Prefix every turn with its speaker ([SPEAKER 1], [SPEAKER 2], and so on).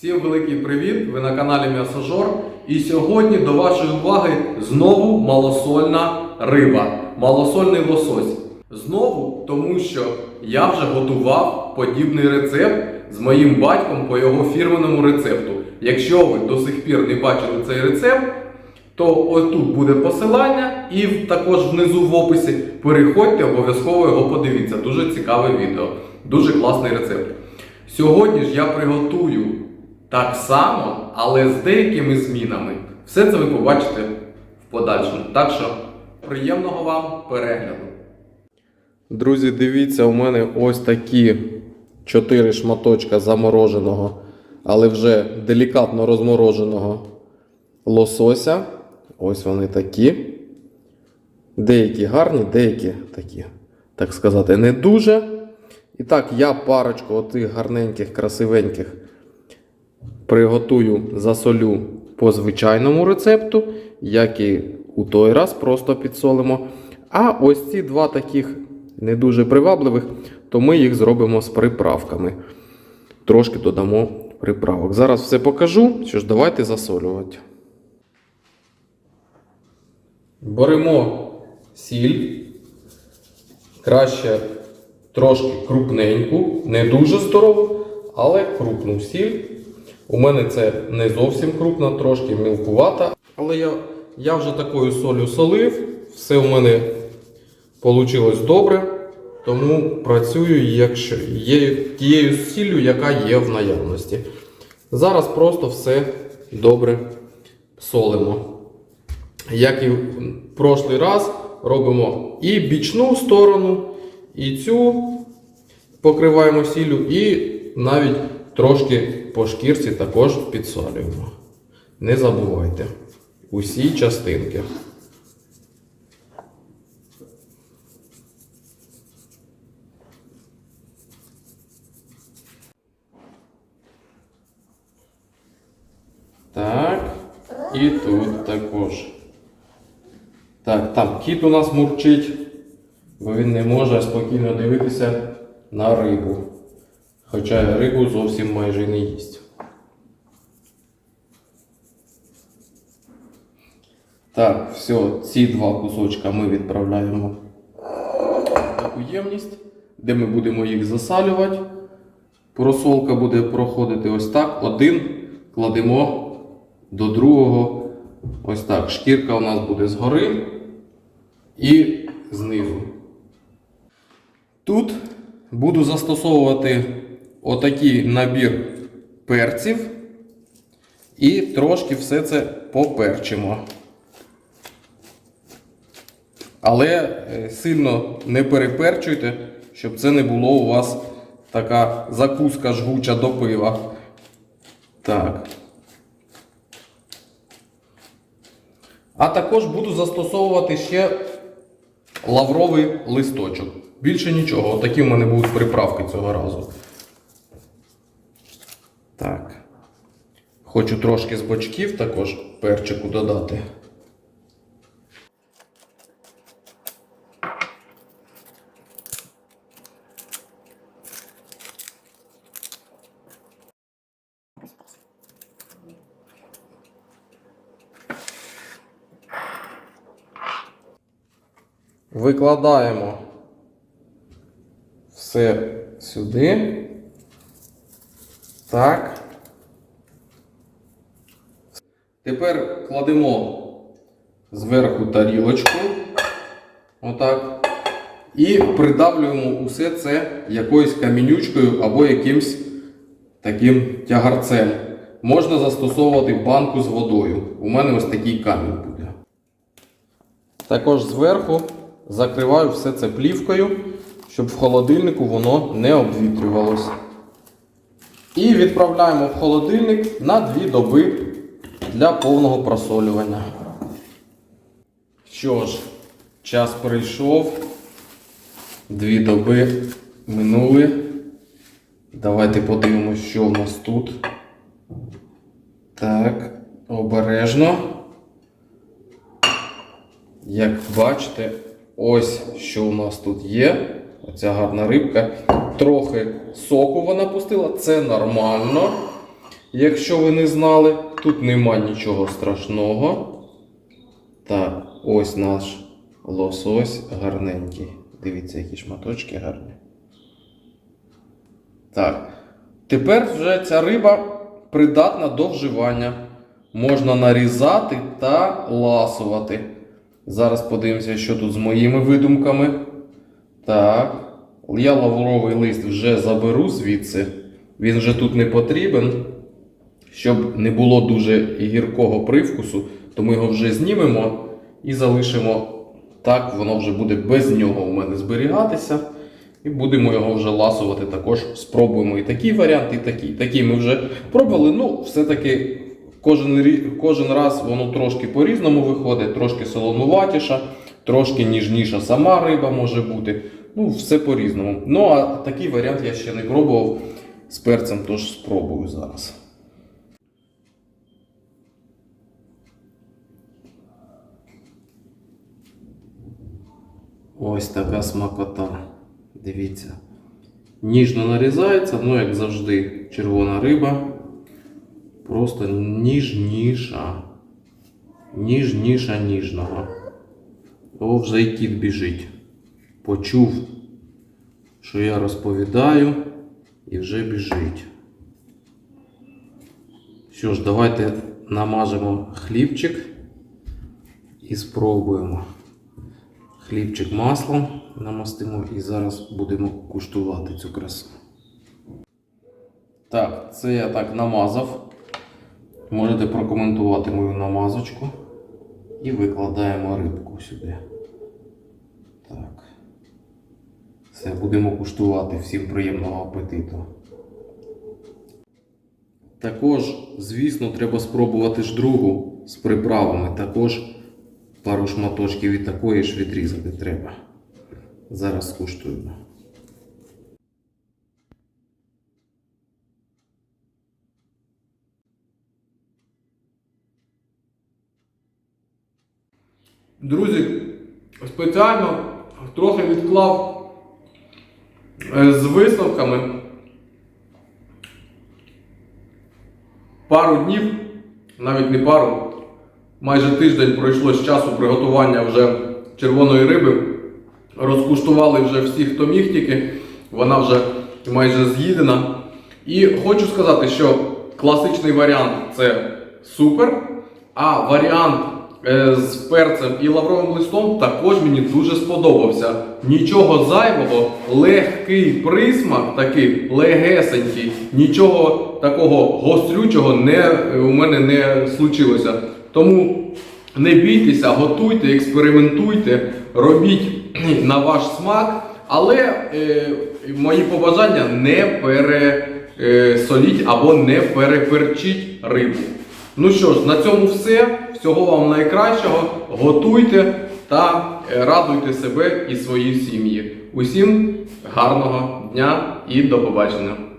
[SPEAKER 1] Всім великий привіт! Ви на каналі М'ясожор. І сьогодні до вашої уваги знову малосольна риба, малосольний лосось. Знову тому, що я вже готував подібний рецепт з моїм батьком по його фірменному рецепту. Якщо ви до сих пір не бачили цей рецепт, то ось тут буде посилання, і також внизу в описі переходьте, обов'язково його подивіться. Дуже цікаве відео, дуже класний рецепт. Сьогодні ж я приготую так само, але з деякими змінами. Все це ви побачите в подальшому. Так що приємного вам перегляду. Друзі, дивіться, у мене ось такі 4 шматочка замороженого, але вже делікатно розмороженого лосося. Ось вони такі. Деякі гарні, деякі такі, так сказати, не дуже. І так, я парочку отих гарненьких, красивеньких приготую, засолю по звичайному рецепту, як і у той раз, просто підсолимо. А ось ці два таких не дуже привабливих, то ми їх зробимо з приправками. Трошки додамо приправок. Зараз все покажу. Що ж, давайте засолювати. Беремо сіль. Краще трошки крупненьку, не дуже здорову, але крупну сіль. У мене це не зовсім крупна, трошки мілкувата. Але я, я вже такою солью солив, все у мене вийшло добре. Тому працюю якщо є тією сіллю, яка є в наявності. Зараз просто все добре солимо. Як і в прошлий раз, робимо і бічну сторону, і цю покриваємо сіллю, і навіть трошки по шкірці також підсолюємо. Не забувайте усі частинки. Так, і тут також. Так, там кіт у нас мурчить, бо він не може спокійно дивитися на рибу. Хоча рибу зовсім майже не їсть. Так, все, ці два кусочка ми відправляємо в таку ємність, де ми будемо їх засалювати. Просолка буде проходити ось так. Один кладемо до другого. Ось так. Шкірка у нас буде згори і знизу. Тут буду застосовувати отакий набір перців і трошки все це поперчимо. Але е, сильно не переперчуйте, щоб це не було у вас така закуска жгуча до пива. Так. А також буду застосовувати ще лавровий листочок. Більше нічого. Отакі в мене будуть приправки цього разу. Так. Хочу трошки з бочків також перчику додати. Викладаємо все сюди. Так. Тепер кладемо зверху тарілочку. Отак. І придавлюємо усе це якоюсь камінючкою або якимсь таким тягарцем. Можна застосовувати банку з водою. У мене ось такий камінь буде. Також зверху закриваю все це плівкою, щоб в холодильнику воно не обвітрювалось. І відправляємо в холодильник на 2 доби для повного просолювання. Що ж, час прийшов. Дві доби минули. Давайте подивимося, що у нас тут. Так, обережно. Як бачите, ось що у нас тут є. Оця гарна рибка. Трохи соку вона пустила, це нормально. Якщо ви не знали, тут нема нічого страшного. Так, ось наш лосось гарненький. Дивіться, які шматочки гарні. Так. Тепер вже ця риба придатна до вживання. Можна нарізати та ласувати. Зараз подивимося, що тут з моїми видумками. Так. Я лавровий лист вже заберу звідси. Він вже тут не потрібен. Щоб не було дуже гіркого привкусу, то ми його вже знімемо і залишимо так, воно вже буде без нього у мене зберігатися. І будемо його вже ласувати також. Спробуємо і такий варіант, і такий. Такий ми вже пробували. Ну, все-таки кожен, кожен раз воно трошки по-різному виходить, трошки солонуватіша, трошки ніжніша сама риба може бути. Ну, все по-різному. Ну, а такий варіант я ще не пробував з перцем, тож спробую зараз. Ось така смакота. Дивіться. Ніжно нарізається, ну, як завжди, червона риба. Просто ніжніша. Ніжніша ніжного. О, вже і кіт біжить. Почув, що я розповідаю, і вже біжить. Що ж, давайте намажемо хлібчик і спробуємо. Хлібчик маслом намастимо і зараз будемо куштувати цю красу. Так, це я так намазав. Можете прокоментувати мою намазочку. І викладаємо рибку сюди. Так. Все, будемо куштувати. Всім приємного апетиту. Також, звісно, треба спробувати ж другу з приправами. Також пару шматочків і такої ж відрізати треба. Зараз скуштуємо. Друзі, спеціально трохи відклав з висновками пару днів, навіть не пару, майже тиждень пройшло з часу приготування вже червоної риби. Розкуштували вже всі, хто міг тільки, вона вже майже з'їдена. І хочу сказати, що класичний варіант це супер, а варіант е, з перцем і лавровим листом також мені дуже сподобався. Нічого зайвого, легкий присмак, такий легесенький, нічого такого гострючого не, у мене не случилося. Тому не бійтеся, готуйте, експериментуйте, робіть на ваш смак, але е, мої побажання не пересоліть або не переперчіть рибу. Ну що ж, на цьому все. Всього вам найкращого. Готуйте та е, радуйте себе і свої сім'ї. Усім гарного дня і до побачення!